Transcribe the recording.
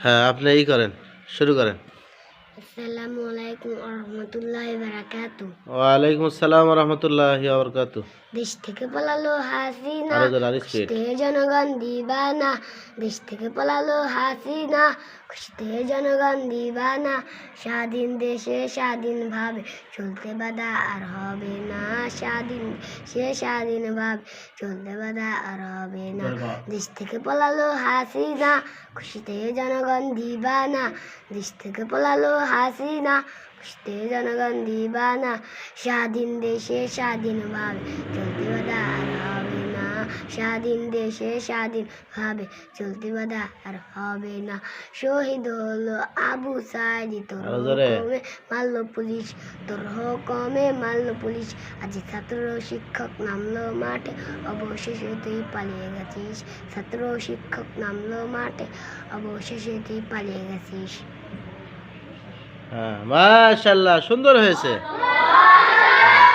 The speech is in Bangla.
হ্যাঁ আপনি এই করেন শুরু করেন। আসসালামু আলাইকুম রহমতুল্লাহ বারাকাতু। ওয়ালাইকুম আসসালাম রহমতুল্লাহ বরকাত। দেশ থেকে পালালো হাসিনা। খুশিতে জনগণ দিবানা দেশ থেকে পালালো হাসিনা খুশিতে জনগণ দিবানা স্বাধীন দেশে স্বাধীন ভাবে চলতে বাধা আর হবে না স্বাধীন সে স্বাধীন ভাবে চলতে বাধা আর হবে না। দেশ থেকে পলালো হাসিনা, খুশিতে জনগণ দিবানা। দেশ থেকে পলালো হাসিনা, খুশিতে জনগণ দিবানা। স্বাধীন দেশে স্বাধীনভাবে চলতে বাধা স্বাধীন দেশে স্বাধীনভাবে চলতে বাধা আর হবে না। শহীদ হলো আবু সাইদি তোর। হুকুমে মারলো পুলিশ তোর হুকুমে মারলো পুলিশ। আজ ছাত্র শিক্ষক নামলো মাঠে অবশেষে তুই পালিয়ে গেছিস। ছাত্র শিক্ষক নামলো মাঠে অবশেষে তুই পালিয়ে গেছিস। হ্যাঁ মাশাল্লাহ সুন্দর হয়েছে।